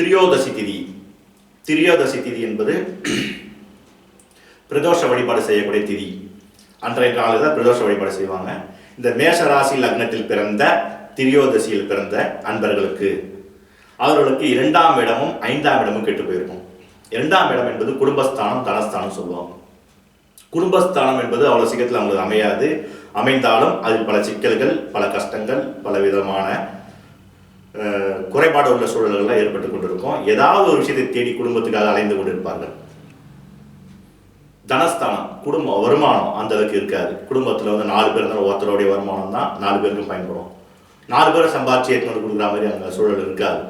திரியோதசி திதி. திரியோதசி திதி என்பது பிரதோஷ வழிபாடு செய்யக்கூடிய திதி. அன்றைய காலத்தில் தான் பிரதோஷ வழிபாடு செய்வாங்க. இந்த மேஷ ராசி லக்னத்தில் பிறந்த திரியோதசியில் பிறந்த அன்பர்களுக்கு அவர்களுக்கு இரண்டாம் இடமும் ஐந்தாம் இடமும் கெட்டு போயிருக்கும். இரண்டாம் இடம் என்பது குடும்பஸ்தானம் தனஸ்தானம் சொல்லுவாங்க. குடும்பஸ்தானம் என்பது அவ்வளோ சீக்கிரத்தில் அவங்களுக்கு அமையாது. அமைந்தாலும் அதில் பல சிக்கல்கள் பல கஷ்டங்கள் பல விதமான குறைபாடு உள்ள சூழல்கள்லாம் ஏற்பட்டு கொண்டிருக்கும். ஏதாவது ஒரு விஷயத்தை தேடி குடும்பத்துக்காக அலைந்து கொண்டிருப்பார்கள். தனஸ்தானம் குடும்ப வருமானம் அந்த அளவுக்கு இருக்காது. குடும்பத்தில் வந்து நாலு பேர் இருந்தாலும் ஒருத்தருடைய வருமானம் தான் நாலு பேருக்கும் பயன்படும். நாலு பேரை சம்பாதிச்சு எடுத்து கொடுக்குற மாதிரி அந்த சூழல் இருக்காது.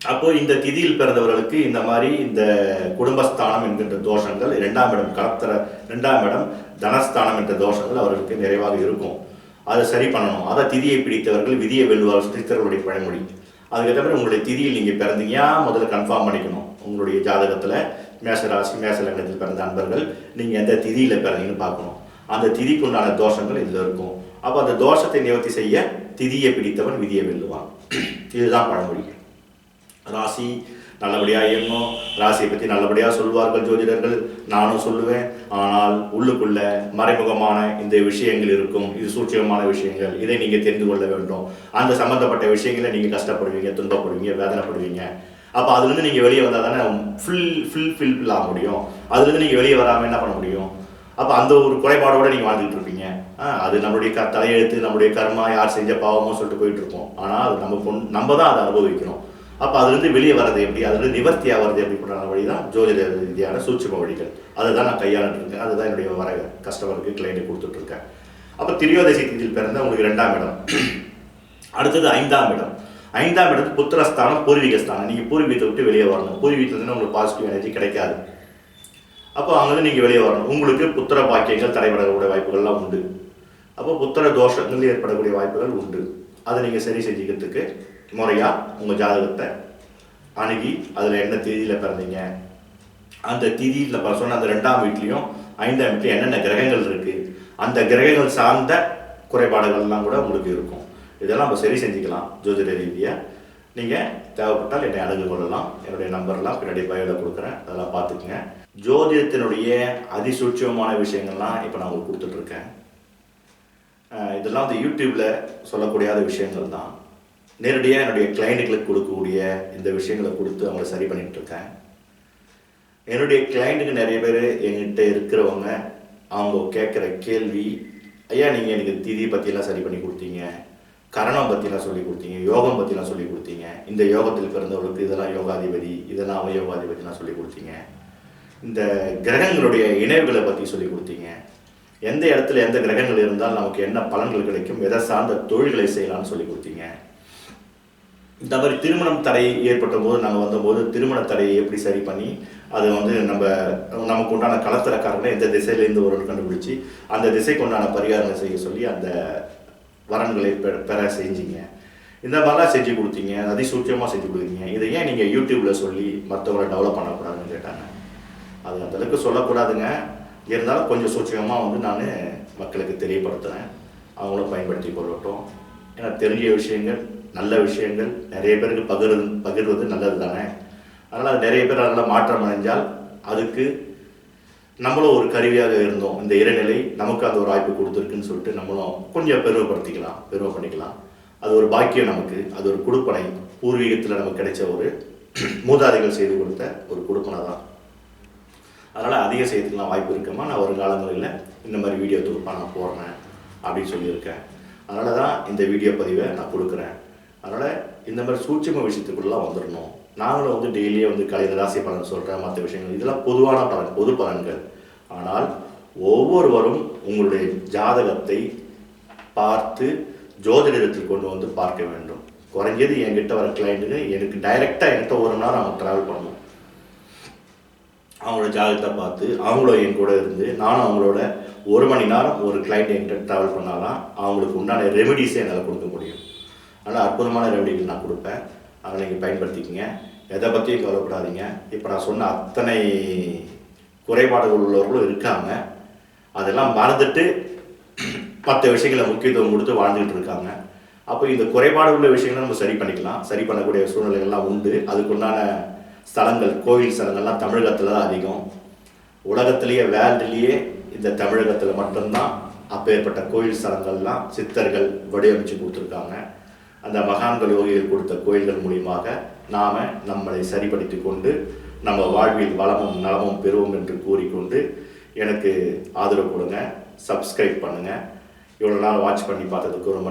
அப்போ இந்த திதியில் பிறந்தவர்களுக்கு இந்த மாதிரி இந்த குடும்பஸ்தானம் என்கின்ற தோஷங்கள் இரண்டாம் இடம் கலத்தர இரண்டாம் இடம் தனஸ்தானம் என்ற தோஷங்கள் அவர்களுக்கு நிறைவாக இருக்கும். அதை சரி பண்ணணும். அதை திதியை பிடித்தவர்கள் விதியை வெல்லுவார் சித்தர்களுடைய பழமொழி அதுக்கேற்ற மாதிரி உங்களுடைய திதியில் நீங்கள் பிறந்தீங்க முதல்ல கன்ஃபார்ம் பண்ணிக்கணும்? உங்களுடைய ஜாதகத்தில் மேச ராசி பிறந்த அன்பர்கள் நீங்கள் எந்த திதியில் பிறந்தீங்கன்னு பார்க்கணும். அந்த திதிக்கு உண்டான தோஷங்கள் இதில் இருக்கும். அப்போ அந்த தோஷத்தை நிவர்த்தி செய்ய திதியை பிடித்தவன் விதியை வெல்லுவான். இதுதான் பழமொழி ராசி நல்லபடியாக இயங்கும் ராசியை பற்றி நல்லபடியாக சொல்வார்கள் ஜோதிடர்கள். நானும் சொல்லுவேன். ஆனால் உள்ளுக்குள்ள மறைமுகமான இந்த விஷயங்கள் இருக்கும். இது சூட்சமான விஷயங்கள். இதை நீங்கள் தெரிந்து கொள்ள வேண்டும். அந்த சம்மந்தப்பட்ட விஷயங்களை நீங்கள் கஷ்டப்படுவீங்க துன்பப்படுவீங்க வேதனைப்படுவீங்க. அப்போ அதுலேருந்து நீங்கள் வெளியே வந்தால் தானே ஃபுல் ஃபுல் ஃபில்ஃபில் ஆக முடியும். அதுலேருந்து நீங்கள் வெளியே வராமல் என்ன பண்ண முடியும்? அப்போ அந்த ஒரு குறைபாடோடு நீங்கள் வாழ்ந்துட்டு இருப்பீங்க. ஆ, அது நம்மளுடைய க தலையெழுத்து நம்மளுடைய கர்மா யார் செஞ்ச பாவமோ சொல்லிட்டு போயிட்டு இருப்போம். ஆனால் அது நம்ம பொன் நம்ம தான் அதை அனுபவிக்கணும். அப்போ அதுலேருந்து வெளியே வர்றது எப்படி? அதுலேருந்து நிவர்த்தி ஆகிறது எப்படிப்பட்ட வழி தான் ஜோதிட ரீதியான சூட்சும வழிகள். அதை தான் நான் கையாண்டுருக்கேன் அதுதான் என்னுடைய வர கஸ்டமருக்கு கிளைண்ட்டு கொடுத்துட்ருக்கேன் அப்போ திரியோதசி திதியில் பிறந்த உங்களுக்கு ரெண்டாம் இடம். அடுத்தது ஐந்தாம் இடம். ஐந்தாம் இடத்து புத்திரஸ்தானம் பூர்வீகஸ்தானம். நீங்கள் பூர்வீகத்தை விட்டு வெளியே வரணும். பூர்வீகத்துலேருந்து உங்களுக்கு பாசிட்டிவ் எனர்ஜி கிடைக்காது. அப்போ அங்கேருந்து நீங்கள் வெளியே வரணும். உங்களுக்கு புத்திர பாக்கியங்கள் தடைபடக்கூடிய வாய்ப்புகள்லாம் உண்டு. அப்போ புத்திர தோஷங்கள் ஏற்படக்கூடிய வாய்ப்புகள் உண்டு. அதை நீங்கள் சரி செஞ்சுக்கிறதுக்கு முறையாக உங்கள் ஜாதகத்தை அணுகி அதில் என்ன தேதியில் பிறந்தீங்க? அந்த திதியில் இப்போ சொன்ன அந்த ரெண்டாம் வீட்லேயும் ஐந்தாம் வீட்லையும் என்னென்ன கிரகங்கள் இருக்குது அந்த கிரகங்கள் சார்ந்த குறைபாடுகள்லாம் கூட உங்களுக்கு இருக்கும். இதெல்லாம் நம்ம சரி செஞ்சுக்கலாம் ஜோதிட ரீதியாக நீங்கள் தேவைப்பட்டால் என்னை அணுகு கொள்ளலாம். என்னுடைய நம்பர்லாம் பின்னாடி பயோவில் கொடுக்குறேன். அதெல்லாம் பார்த்துக்குங்க. ஜோதிடத்தினுடைய அதிசூட்சமான விஷயங்கள்லாம் இப்போ நான் உங்களுக்கு கொடுத்துட்ருக்கேன் இதெல்லாம் வந்து யூடியூப்பில் சொல்லக்கூடியாத விஷயங்கள் தான் நேரடியாக என்னுடைய கிளைண்ட்டுகளுக்கு கொடுக்கக்கூடிய இந்த விஷயங்களை கொடுத்து அவங்கள சரி பண்ணிகிட்ருக்கேன் என்னுடைய கிளைண்ட்டுக்கு நிறைய பேர் என்கிட்ட இருக்கிறவங்க அவங்க கேட்குற கேள்வி ஐயா நீங்கள் எனக்கு திதி பற்றிலாம் சரி பண்ணி கொடுத்தீங்க. கரணம் பற்றிலாம் சொல்லி கொடுத்தீங்க. யோகம் பற்றிலாம் சொல்லி கொடுத்தீங்க. இந்த யோகத்தில் பிறந்தவர்களுக்கு இதெல்லாம் யோகாதிபதி இதெல்லாம் அவயோகாதிபதிலாம் சொல்லி கொடுத்தீங்க. இந்த கிரகங்களுடைய இணைவுகளை பற்றி சொல்லி கொடுத்தீங்க. எந்த இடத்துல எந்த கிரகங்கள் இருந்தால் நமக்கு என்ன பலன்கள் கிடைக்கும் எதை சார்ந்த தொழில்களை செய்யலாம்னு சொல்லி கொடுத்தீங்க. இந்த மாதிரி திருமணம் தடை ஏற்பட்ட போது நாங்கள் வந்தபோது திருமண தடையை எப்படி சரி பண்ணி அது வந்து நம்ம நமக்கு உண்டான கலத்தரக்காரங்களை எந்த திசையிலேருந்து ஒரு கண்டுபிடிச்சி அந்த திசைக்கு உண்டான பரிகாரங்களை செய்ய சொல்லி அந்த வரன்களை பெற பெற செஞ்சீங்க. இந்த மாதிரிலாம் செஞ்சு கொடுத்தீங்க அதிசூட்சமாக செஞ்சு கொடுத்தீங்க. இதை ஏன் நீங்கள் யூடியூப்பில் சொல்லி மற்றவங்களை டெவலப் பண்ணக்கூடாதுன்னு கேட்டாங்க. அது அந்தளவுக்கு சொல்லக்கூடாதுங்க. இருந்தாலும் கொஞ்சம் சூட்சமாக வந்து நான் மக்களுக்கு தெரியப்படுத்துகிறேன் அவங்களும் பயன்படுத்தி கொள்ளட்டும். ஏன்னா தெரிஞ்ச விஷயங்கள் நல்ல விஷயங்கள் நிறைய பேருக்கு பகிர்வது பகிர்வது நல்லது தானே? அதனால் நிறைய பேர் அதில் மாற்றம் அடைஞ்சால் அதுக்கு நம்மளும் ஒரு கருவியாக இருந்தோம். இந்த இறைநிலை நமக்கு அந்த ஒரு வாய்ப்பு கொடுத்துருக்குன்னு சொல்லிட்டு நம்மளும் கொஞ்சம் பெருமைப்படுத்திக்கலாம் பெருமை பண்ணிக்கலாம். அது ஒரு பாக்கியம் நமக்கு அது ஒரு கொடுப்பனை. பூர்வீகத்தில் நமக்கு கிடைச்ச ஒரு மூதாதைகள் செய்து கொடுத்த ஒரு கொடுப்பனை தான். அதனால் அதிக செய்யறதுக்குலாம் வாய்ப்பு இருக்குமா? நான் ஒரு காலங்களில் இந்த மாதிரி வீடியோ தொகுப்பாக நான் போடுறேன் அப்படின்னு சொல்லியிருக்கேன். அதனால தான் இந்த வீடியோ பதிவை நான் கொடுக்குறேன். அதனால் இந்த மாதிரி சூட்சும விஷயத்துக்குள்ளெலாம் வந்துடணும். நாங்களும் வந்து டெய்லியே வந்து கலைந்த ராசி பலன் சொல்கிறேன் மற்ற விஷயங்கள். இதெல்லாம் பொதுவான பலன் பொது பலன்கள். ஆனால் ஒவ்வொருவரும் உங்களுடைய ஜாதகத்தை பார்த்து ஜோதிடத்தில் கொண்டு வந்து பார்க்க வேண்டும். குறைஞ்சது என்கிட்ட வர கிளைண்ட்டுக்கு எனக்கு டைரெக்டாக என்கிட்ட ஒரு மணி நேரம் அவங்க ட்ராவல் பண்ணணும். அவங்களோட ஜாதகத்தை பார்த்து அவங்களும் என் கூட இருந்து நானும் அவங்களோட ஒரு மணி நேரம் ஒரு கிளைண்ட் என்கிட்ட ட்ராவல் பண்ணாதான் அவங்களுக்கு உண்டான ரெமெடிஸை என்னால் கொடுக்க முடியும். ஆனால் அற்புதமான ரெமெடிகள் நான் கொடுப்பேன். அதை நீங்கள் பயன்படுத்திக்கங்க. எதை பற்றியும் கவலைப்படாதீங்க. இப்போ நான் சொன்ன அத்தனை குறைபாடுகள் உள்ளவர்களும் இருக்காங்க. அதெல்லாம் மறந்துட்டு மற்ற விஷயங்களை முக்கியத்துவம் கொடுத்து வாழ்ந்துகிட்டு இருக்காங்க. அப்போ இந்த குறைபாடு உள்ள விஷயங்களை நம்ம சரி பண்ணிக்கலாம். சரி பண்ணக்கூடிய சூழ்நிலைகள்லாம் உண்டு. அதுக்குண்டான ஸ்தலங்கள் கோவில் ஸ்தலங்கள்லாம் தமிழகத்தில் தான் அதிகம். உலகத்திலேயே வேர்ல்டுலேயே இந்த தமிழகத்தில் மட்டும்தான் அப்பேற்பட்ட கோயில் ஸ்தலங்கள்லாம் சித்தர்கள் வடிவமைச்சு கொடுத்துருக்காங்க. அந்த மகான்கள் யோகிகள் கொடுத்த கோயில்கள் மூலியமாக நாம் நம்மளை சரிபடுத்தி கொண்டு நம்ம வாழ்வில் வளமும் நலமும் பெறுவோம் என்று கூறிக்கொண்டு எனக்கு ஆதரவு கொடுங்க. சப்ஸ்கிரைப் பண்ணுங்கள் இவ்வளோ நாள் வாட்ச் பண்ணி பார்த்ததுக்கு ரொம்ப